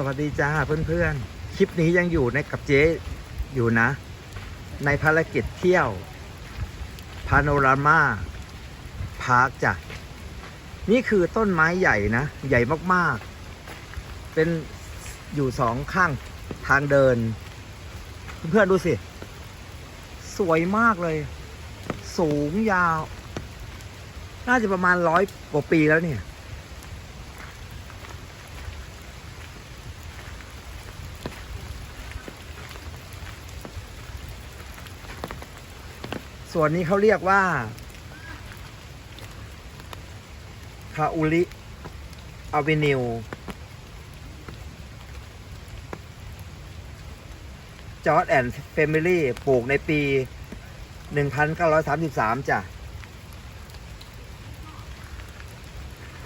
สวัสดีจ้าเพื่อนๆ คลิปนี้ยังอยู่ในกับเจ๊อยู่นะ ในภารกิจเที่ยวพาโนรามาพาร์คจ้ะ นี่คือต้นไม้ใหญ่นะ ใหญ่มากๆ เป็นอยู่สองข้างทางเดิน เพื่อนๆดูสิ สวยมากเลย สูงยาว น่าจะประมาณร้อยกว่าปีแล้วเนี่ย ส่วนนี้เขาเรียกว่าคาอุลิอเวนิว จอร์ดแอนด์เฟมิลี่ปลูกในปี 1933 จ้ะ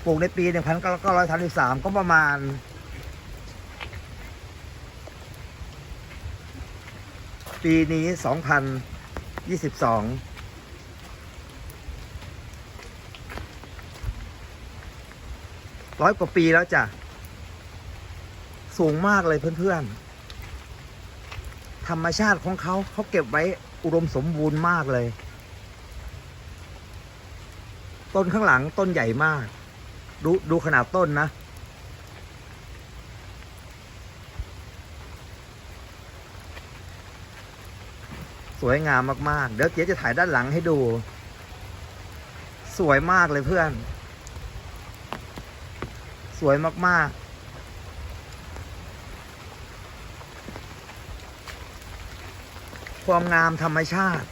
ปลูกในปี 1933 ก็ประมาณ ปีนี้ 2022ร้อยกว่าปีแล้วจ้ะ สูงมากเลยเพื่อนๆ ธรรมชาติของเขาเขาเก็บไว้อุดมสมบูรณ์มากเลย ต้นข้างหลังต้นใหญ่มาก ดูดูขนาดต้นนะ สวยงามมากๆ เดี๋ยวเจ๊จะถ่ายด้านหลังให้ดู สวยมากเลยเพื่อน สวยมากๆความงามธรรมชาติ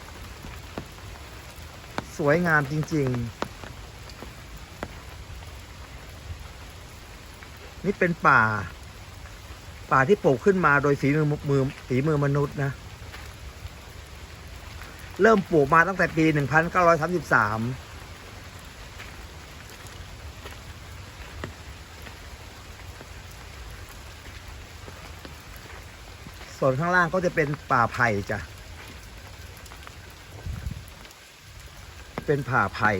สวยงามจริง ๆ นี่เป็นป่า ป่าที่ปลูกขึ้นมาโดยฝีมือมือฝีมือมนุษย์นะ เริ่มปลูกมาตั้งแต่ปี 1933ส่วนข้างล่างก็จะเป็นป่าไผ่จ้ะ เป็นป่าไผ่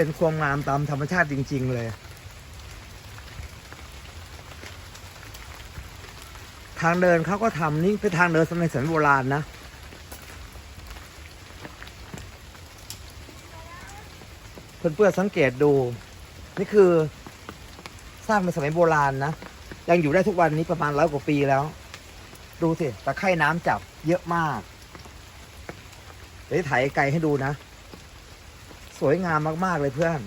เป็นความงามตามธรรมชาติจริง ๆ เลย ทางเดินเขาก็ทำนี่เป็นทางเดินสมัยสมัยโบราณนะเพื่อนๆสังเกตดู นี่คือสร้างในสมัยโบราณนะ ยังอยู่ได้ทุกวันนี้ประมาณร้อยกว่าปีแล้ว ดูสิตะไคร่น้ำจับเยอะมากเดี๋ยวถ่ายไกลให้ดูนะ สวยงามมาก ๆ เลยเพื่อน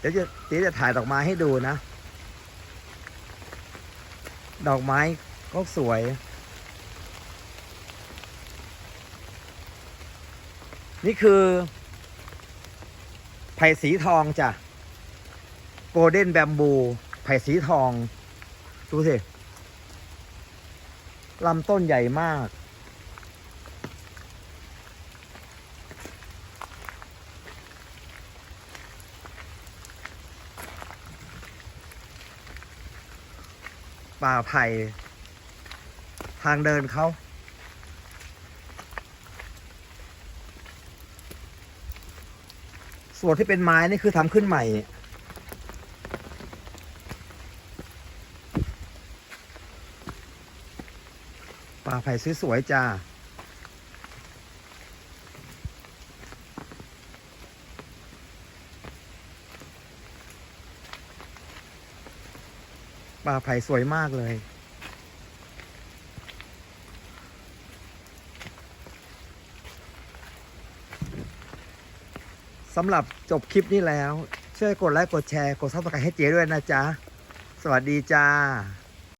เดี๋ยวจะเดี๋ยวจะถ่ายดอกไม้ให้ดูนะ ดอกไม้ก็สวย นี่คือไผ่สีทองจ้ะโกลเด้นแบมบู ไผ่สีทอง ดูสิลำต้นใหญ่มาก ป่าไผ่ ทางเดินเขา ส่วนที่เป็นไม้นี่คือทำขึ้นใหม่ ป่าไผ่สวยๆจ้าป่าไผ่สวยมากเลย สำหรับจบคลิปนี้แล้ว ช่วยกดไลค์กดแชร์ กดซับสไครต์ให้เจ๊ด้วยนะจ๊ะ สวัสดีจ้า